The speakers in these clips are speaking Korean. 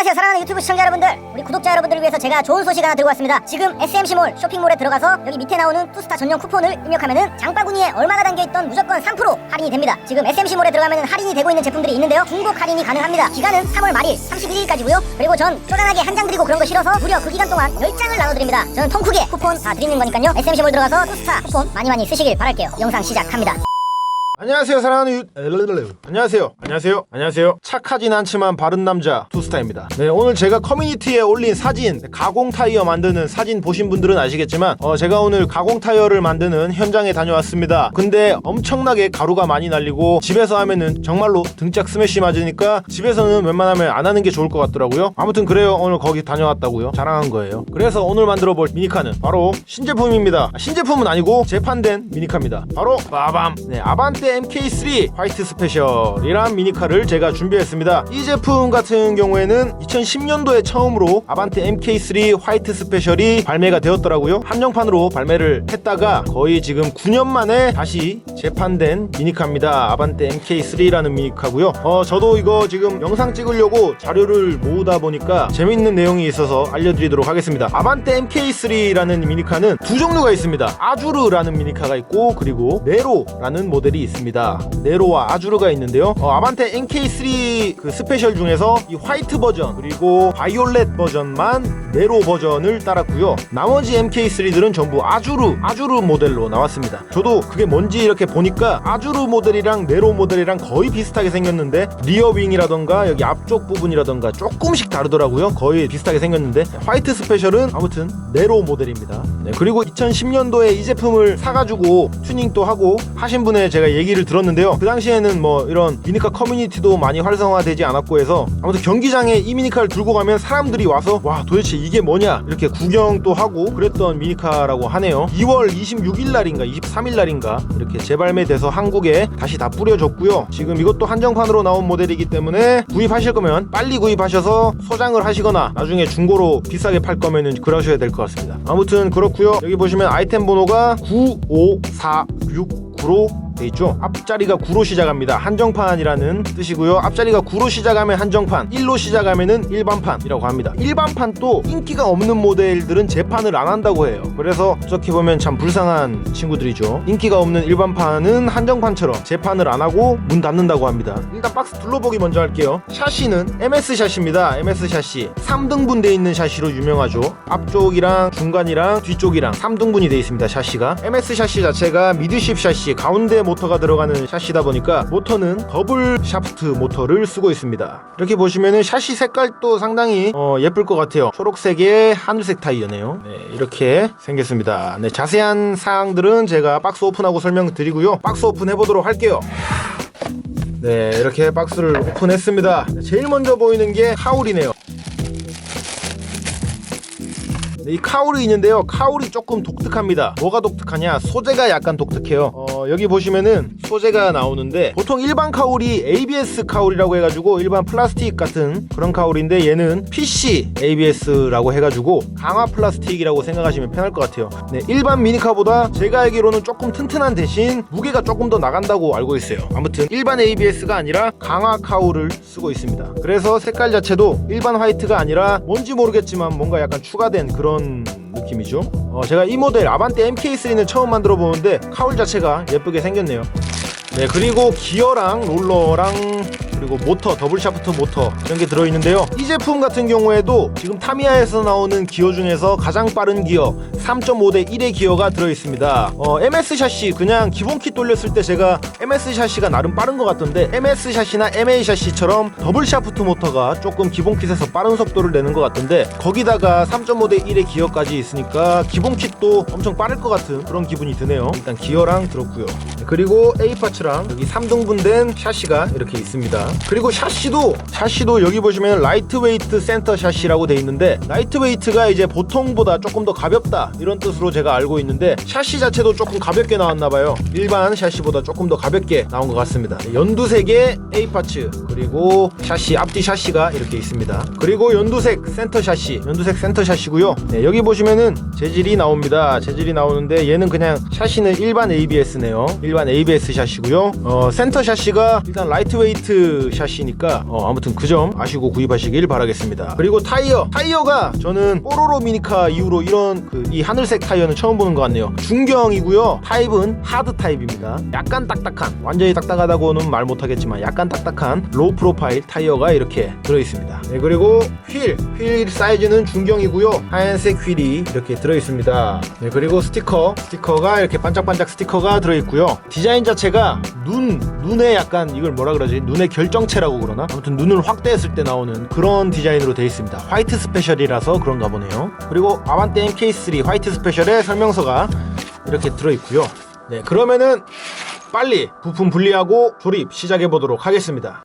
안녕하세요. 사랑하는 유튜브 시청자 여러분들. 우리 구독자 여러분들을 위해서 제가 좋은 소식 하나 들고 왔습니다. 지금 SMC몰 쇼핑몰에 들어가서 여기 밑에 나오는 투스타 전용 쿠폰을 입력하면은 장바구니에 얼마나 담겨있던 무조건 3% 할인이 됩니다. 지금 SMC몰에 들어가면은 할인이 되고 있는 제품들이 있는데요. 중복 할인이 가능합니다. 기간은 3월 말일 31일까지고요. 그리고 전 쪼잔하게 한 장 드리고 그런 거 싫어서 무려 그 기간 동안 10장을 나눠드립니다. 저는 통 크게 쿠폰 다 드리는 거니까요. SMC몰 들어가서 투스타 쿠폰 많이 많이 쓰시길 바랄게요. 영상 시작합니다 안녕하세요 사랑하는 유... 안녕하세요. 안녕하세요. 안녕하세요. 착하진 않지만 바른 남자 투스타입니다. 네 오늘 제가 커뮤니티에 올린 사진 가공 타이어 만드는 사진 보신 분들은 아시겠지만 어, 제가 오늘 가공 타이어를 만드는 현장에 다녀왔습니다. 근데 엄청나게 가루가 많이 날리고 집에서 하면은 정말로 등짝 스매시 맞으니까 집에서는 웬만하면 안 하는 게 좋을 것 같더라고요. 아무튼 그래요. 오늘 거기 다녀왔다고요. 자랑한 거예요. 그래서 오늘 만들어 볼 미니카는 바로 신제품입니다. 아, 신제품은 아니고 재판된 미니카입니다. 바로 빠밤. 네 아반떼 MK3 화이트 스페셜이란 미니카를 제가 준비했습니다. 이 제품 같은 경우에는 2010년도에 처음으로 아반떼 MK3 화이트 스페셜이 발매가 되었더라고요. 한정판으로 발매를 했다가 거의 지금 9년 만에 다시 재판된 미니카입니다. 아반떼 MK3라는 미니카고요. 어 저도 이거 지금 영상 찍으려고 자료를 모으다 보니까 재밌는 내용이 있어서 알려드리도록 하겠습니다. 아반떼 MK3라는 미니카는 두 종류가 있습니다. 아주르라는 미니카가 있고 그리고 네로라는 모델이 있습니다 네로와 아주르가 있는데요. 어, 아반떼 MK3 그 스페셜 중에서 이 화이트 버전 그리고 바이올렛 버전만 네로 버전을 따랐고요. 나머지 MK3들은 전부 아주르 아주르 모델로 나왔습니다. 저도 그게 뭔지 이렇게 보니까 아주르 모델이랑 네로 모델이랑 거의 비슷하게 생겼는데 리어 윙이라던가 여기 앞쪽 부분이라던가 조금씩 다르더라고요. 거의 비슷하게 생겼는데 화이트 스페셜은 아무튼 네로 모델입니다. 네, 그리고 2010년도에 이 제품을 사가지고 튜닝도 하고 하신 분의 제가 얘기를 들었는데요. 그 당시에는 뭐 이런 미니카 커뮤니티도 많이 활성화되지 않았고 해서 아무튼 경기장에 이 미니카를 들고 가면 사람들이 와서 와 도대체 이게 뭐냐? 이렇게 구경도 하고 그랬던 미니카라고 하네요. 2월 26일 날인가 23일 날인가 이렇게 재발매돼서 한국에 다시 다 뿌려졌고요. 지금 이것도 한정판으로 나온 모델이기 때문에 구입하실 거면 빨리 구입하셔서 소장을 하시거나 나중에 중고로 비싸게 팔 거면은 그러셔야 될 것 같습니다. 아무튼 그렇고요. 여기 보시면 아이템 번호가 95469로 돼 있죠. 앞자리가 9로 시작합니다. 한정판이라는 뜻이고요. 앞자리가 9로 시작하면 한정판, 1로 시작하면은 일반판이라고 합니다. 일반판도 인기가 없는 모델들은 재판을 안 한다고 해요. 그래서 어떻게 보면 참 불쌍한 친구들이죠. 인기가 없는 일반판은 한정판처럼 재판을 안 하고 문 닫는다고 합니다. 일단 박스 둘러보기 먼저 할게요. 샤시는 MS 샤시입니다. MS 샤시. 3등분 돼 있는 샤시로 유명하죠. 앞쪽이랑 중간이랑 뒤쪽이랑 3등분이 돼 있습니다. 샤시가. MS 샤시 자체가 미드십 샤시 가운데 모터가 들어가는 샤시다 보니까 모터는 더블 샤프트 모터를 쓰고 있습니다. 이렇게 보시면은 샤시 색깔도 상당히 어, 예쁠 것 같아요. 초록색의 하늘색 타이어네요. 네, 이렇게 생겼습니다. 네, 자세한 사항들은 제가 박스 오픈하고 설명드리고요. 박스 오픈해 보도록 할게요. 네, 이렇게 박스를 오픈했습니다. 제일 먼저 보이는 게 카울이네요. 이 카울이 있는데요. 카울이 조금 독특합니다. 뭐가 독특하냐? 소재가 약간 독특해요. 어, 여기 보시면은 소재가 나오는데 보통 일반 카울이 ABS 카울이라고 해가지고 일반 플라스틱 같은 그런 카울인데 얘는 PC ABS라고 해가지고 강화 플라스틱이라고 생각하시면 편할 것 같아요. 네, 일반 미니카보다 제가 알기로는 조금 튼튼한 대신 무게가 조금 더 나간다고 알고 있어요. 아무튼 일반 ABS가 아니라 강화 카울을 쓰고 있습니다. 그래서 색깔 자체도 일반 화이트가 아니라 뭔지 모르겠지만 뭔가 약간 추가된 그런 느낌이죠. 어, 제가 이 모델 아반떼 MK3는 처음 만들어 보는데 카울 자체가 예쁘게 생겼네요. 네 그리고 기어랑 롤러랑 그리고 모터 더블 샤프트 모터 이런 게 들어있는데요. 이 제품 같은 경우에도 지금 타미야에서 나오는 기어 중에서 가장 빠른 기어 3.5대 1의 기어가 들어있습니다. 어, MS 샤시 그냥 기본 킷 돌렸을 때 제가 MS 샤시가 나름 빠른 것 같던데 MS 샤시나 MA 샤시처럼 더블 샤프트 모터가 조금 기본 kit에서 빠른 속도를 내는 것 같던데 거기다가 3.5대 1의 기어까지 있으니까 기본 kit도 엄청 빠를 것 같은 그런 기분이 드네요. 일단 기어랑 들었고요. 그리고 A 파츠랑 여기 3등분된 샤시가 이렇게 있습니다 그리고 샤시도 샤시도 여기 보시면 라이트웨이트 센터 샤시라고 돼 있는데 라이트웨이트가 이제 보통보다 조금 더 가볍다 이런 뜻으로 제가 알고 있는데 샤시 자체도 조금 가볍게 나왔나 봐요. 일반 샤시보다 조금 더 가볍게 나온 것 같습니다. 연두색의 A 파츠 그리고 샤시 앞뒤 샤시가 이렇게 있습니다. 그리고 연두색 센터 샤시, 연두색 센터 샤시고요. 네, 여기 보시면은 재질이 나옵니다. 재질이 나오는데 얘는 그냥 샤시는 일반 ABS네요. 일반 ABS 샤시고요. 어, 센터 샤시가 일단 라이트웨이트 샤시니까 어, 아무튼 그 점 아시고 구입하시길 바라겠습니다. 그리고 타이어, 타이어가 저는 뽀로로 미니카 이후로 이런 그 이 하늘색 타이어는 처음 보는 것 같네요. 중경이고요. 타입은 하드 타입입니다. 약간 딱딱한, 완전히 딱딱하다고는 말 못하겠지만 약간 딱딱한 로우 프로파일 타이어가 이렇게 들어있습니다. 네, 그리고 휠, 휠 사이즈는 중경이고요. 하얀색 휠이 이렇게 들어있습니다. 네, 그리고 스티커, 스티커가 이렇게 반짝반짝 스티커가 들어있고요. 디자인 자체가 눈, 눈에 약간 이걸 뭐라 그러지? 눈의 결정체라고 그러나? 아무튼 눈을 확대했을 때 나오는 그런 디자인으로 되어 있습니다. 화이트 스페셜이라서 그런가 보네요. 그리고 아반떼 MK3 화이트 스페셜의 설명서가 이렇게 들어있고요. 네, 그러면은 빨리 부품 분리하고 조립 시작해 보도록 하겠습니다.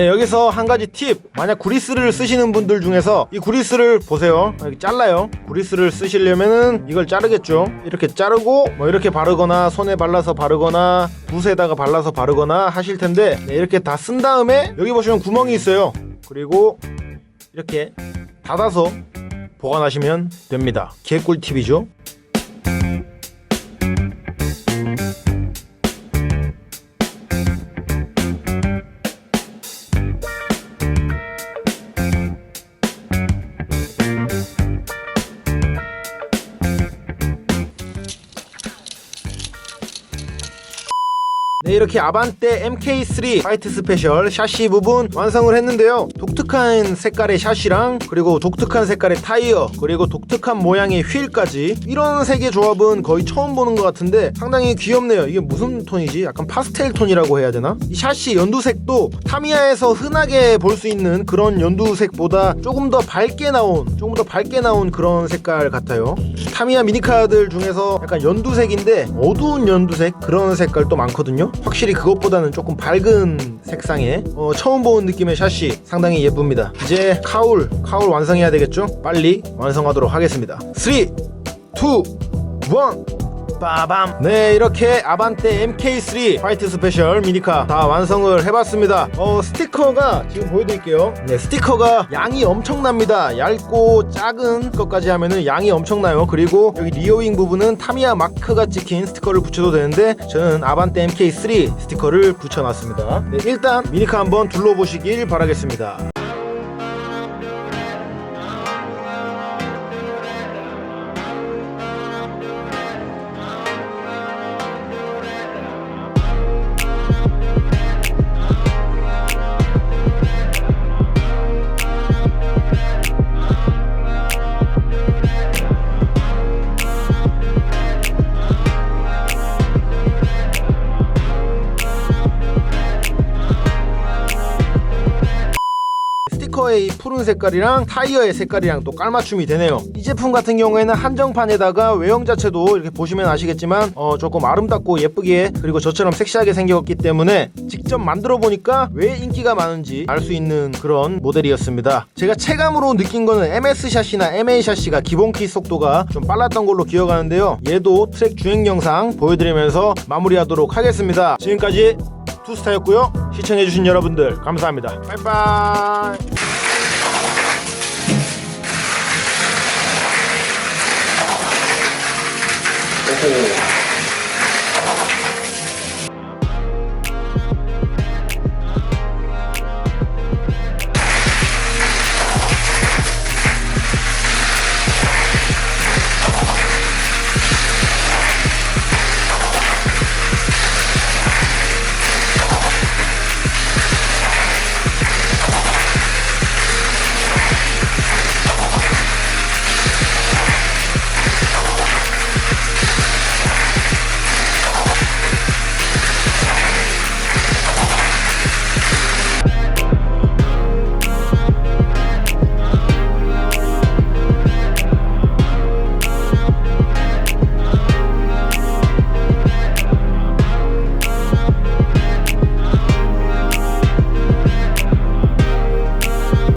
네, 여기서 한 가지 팁. 만약 구리스를 쓰시는 분들 중에서 이 구리스를 보세요. 이렇게 잘라요. 구리스를 쓰시려면은 이걸 자르겠죠. 이렇게 자르고 뭐 이렇게 바르거나 손에 발라서 바르거나 붓에다가 발라서 바르거나 하실 텐데 네, 이렇게 다 쓴 다음에 여기 보시면 구멍이 있어요. 그리고 이렇게 닫아서 보관하시면 됩니다. 개꿀 팁이죠. 네, 이렇게 아반떼 MK3 화이트 스페셜 샤시 부분 완성을 했는데요. 독특한 색깔의 샤시랑 그리고 독특한 색깔의 타이어 그리고 독특한 모양의 휠까지 이런 색의 조합은 거의 처음 보는 것 같은데 상당히 귀엽네요. 이게 무슨 톤이지? 약간 파스텔 톤이라고 해야 되나? 이 샤시 연두색도 타미야에서 흔하게 볼 수 있는 그런 연두색보다 조금 더 밝게 나온 조금 더 밝게 나온 그런 색깔 같아요. 타미야 미니카들 중에서 약간 연두색인데 어두운 연두색 그런 색깔도 많거든요. 확실히 그것보다는 조금 밝은 색상의 어, 처음 본 느낌의 샷이 상당히 예쁩니다. 이제 카울 카울 완성해야 되겠죠? 빨리 완성하도록 하겠습니다. 3, 2, 1 빠밤. 네 이렇게 아반떼 MK3 화이트 스페셜 미니카 다 완성을 해봤습니다. 어 스티커가 지금 보여드릴게요. 네 스티커가 양이 엄청납니다. 얇고 작은 것까지 하면은 양이 엄청나요. 그리고 여기 리어윙 부분은 타미야 마크가 찍힌 스티커를 붙여도 되는데 저는 아반떼 MK3 스티커를 붙여놨습니다. 네 일단 미니카 한번 둘러보시길 바라겠습니다 이 푸른 색깔이랑 타이어의 색깔이랑 또 깔맞춤이 되네요. 이 제품 같은 경우에는 한정판에다가 외형 자체도 이렇게 보시면 아시겠지만 어, 조금 아름답고 예쁘게 그리고 저처럼 섹시하게 생겼기 때문에 직접 만들어 보니까 왜 인기가 많은지 알 수 있는 그런 모델이었습니다. 제가 체감으로 느낀 거는 MS 샷이나 MA 샷이가 기본 키 속도가 좀 빨랐던 걸로 기억하는데요. 얘도 트랙 주행 영상 보여드리면서 마무리하도록 하겠습니다. 지금까지 투스타였고요. 시청해주신 여러분들 감사합니다. 빠이빠이. 오호.